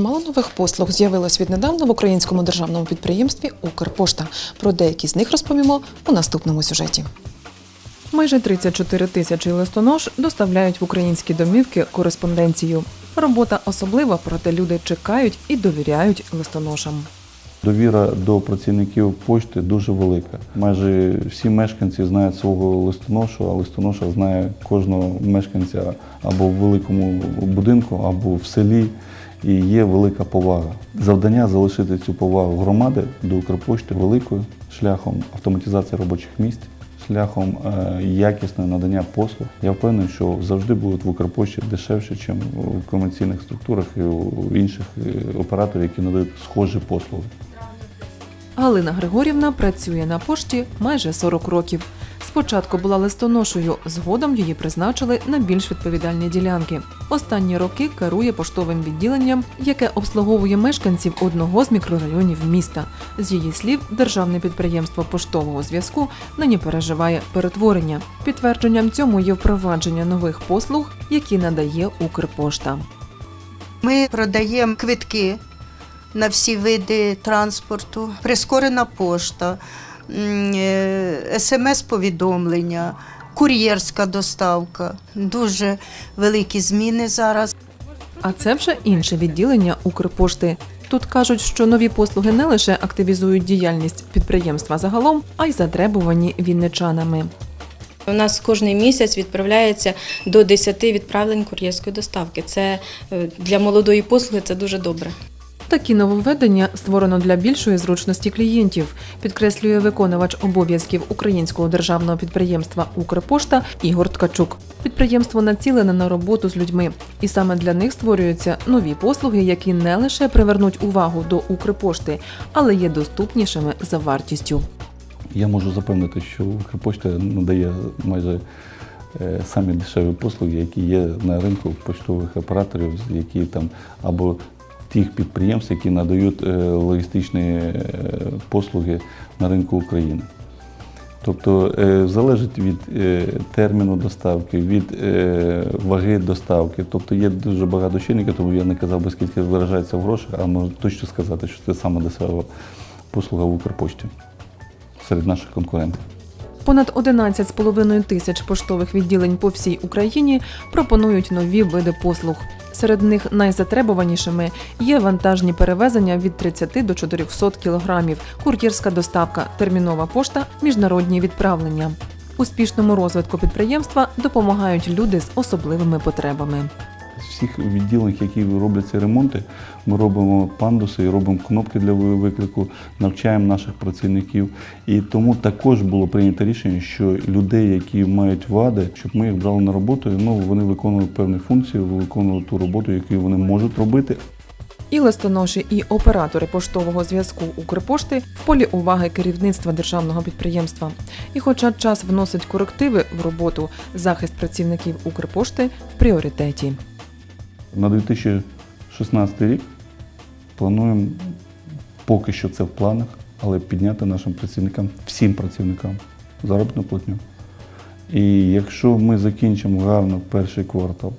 чимало нових послуг з'явилось віднедавна в українському державному підприємстві Укрпошта. Про деякі з них розповімо у наступному сюжеті. Майже 34 тисячі листонож доставляють в українські домівки кореспонденцію. Робота особлива, проте люди чекають і довіряють листоношам. Довіра до працівників пошти дуже велика. Майже всі мешканці знають свого листоношу, а листоноша знає кожного мешканця або в великому будинку, або в селі. І є велика повага. Завдання залишити цю повагу громади до Укрпошти великою шляхом автоматизації робочих місць, шляхом е, якісного надання послуг. Я впевнений, що завжди будуть в Укрпошті дешевше, ніж у комерційних структурах і у інших е, операторів, які надають схожі послуги. Галина Григорівна працює на пошті майже 40 років. Спочатку була листоношою, згодом її призначили на більш відповідальні ділянки. Останні роки керує поштовим відділенням, яке обслуговує мешканців одного з мікрорайонів міста. З її слів, державне підприємство поштового зв'язку нині переживає перетворення. Підтвердженням цьому є впровадження нових послуг, які надає Укрпошта. Ми продаємо квитки на всі види транспорту, прискорена пошта, смс-повідомлення, кур'єрська доставка. Дуже великі зміни зараз. А це вже інше відділення Укрпошти. Тут кажуть, що нові послуги не лише активізують діяльність підприємства загалом, а й затребувані вінничанами. У нас кожний місяць відправляється до 10 відправлень кур'єрської доставки. Це е, для молодої послуги це дуже добре. Такі нововведення створено для більшої зручності клієнтів, підкреслює виконувач обов'язків українського державного підприємства Укрпошта Ігор Ткачук. Підприємство націлене на роботу з людьми, і саме для них створюються нові послуги, які не лише привернуть увагу до Укрпошти, але є доступнішими за вартістю. Я можу запевнити, що Укрпошта надає майже е, самі дешеві послуги, які є на ринку поштових операторів, які там або тих підприємств, які надають е, логістичні е, послуги на ринку України. Тобто е, залежить від терміну доставки, від ваги доставки. Тобто є дуже багато чинників, тому я не казав би, скільки виражається в грошах, а можу точно сказати, що це саме дешева послуга в Укрпошті серед наших конкурентів. Понад 11,5 тисяч поштових відділень по всій Україні пропонують нові види послуг. Серед них найзатребуванішими є вантажні перевезення від 30 до 400 кілограмів, кур'єрська доставка, термінова пошта, міжнародні відправлення. Успішному розвитку підприємства допомагають люди з особливими потребами. Всіх відділень, які роблять ці ремонти, ми робимо пандуси і робимо кнопки для виклику, навчаємо наших працівників. І тому також було прийнято рішення, що людей, які мають вади, щоб ми їх брали на роботу, ну вони виконували певні функції, виконували ту роботу, яку вони можуть робити. І листоноші, і оператори поштового зв'язку Укрпошти в полі уваги керівництва державного підприємства. І хоча час вносить корективи в роботу, захист працівників Укрпошти в пріоритеті. На 2016 рік плануємо, поки що це в планах, але підняти нашим працівникам, всім працівникам заробітну платню. І якщо ми закінчимо гарно перший квартал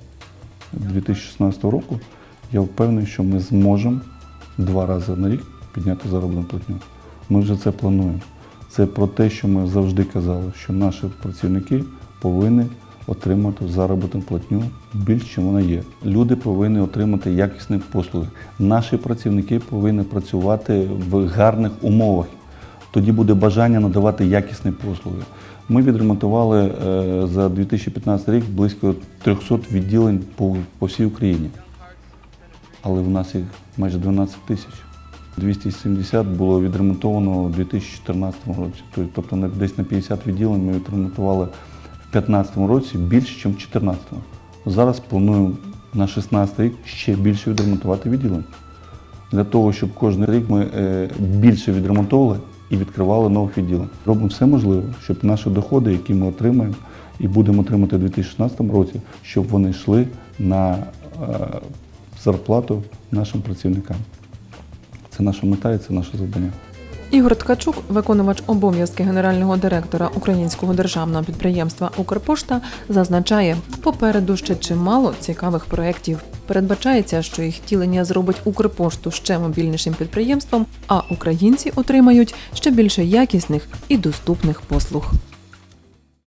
2016 року, я впевнений, що ми зможемо два рази на рік підняти заробітну платню. Ми вже це плануємо. Це про те, що ми завжди казали, що наші працівники повинні отримати заробітну платню більш, чим вона є. Люди повинні отримати якісні послуги. Наші працівники повинні працювати в гарних умовах. Тоді буде бажання надавати якісні послуги. Ми відремонтували е, за 2015 рік близько 300 відділень по, всій Україні. Але в нас їх майже 12 тисяч. 270 було відремонтовано у 2014 році. Тобто десь на 50 відділень ми відремонтували 2015 році більше, ніж в 2014. Зараз плануємо на 2016 рік ще більше відремонтувати відділень. Для того, щоб кожен рік ми е, більше відремонтовували і відкривали нових відділень. Робимо все можливе, щоб наші доходи, які ми отримаємо і будемо отримати у 2016 році, щоб вони йшли на е, зарплату нашим працівникам. Це наша мета і це наше завдання. Ігор Ткачук, виконувач обов'язки генерального директора українського державного підприємства Укрпошта, зазначає, попереду ще чимало цікавих проєктів. Передбачається, що їх втілення зробить Укрпошту ще мобільнішим підприємством, а українці отримають ще більше якісних і доступних послуг.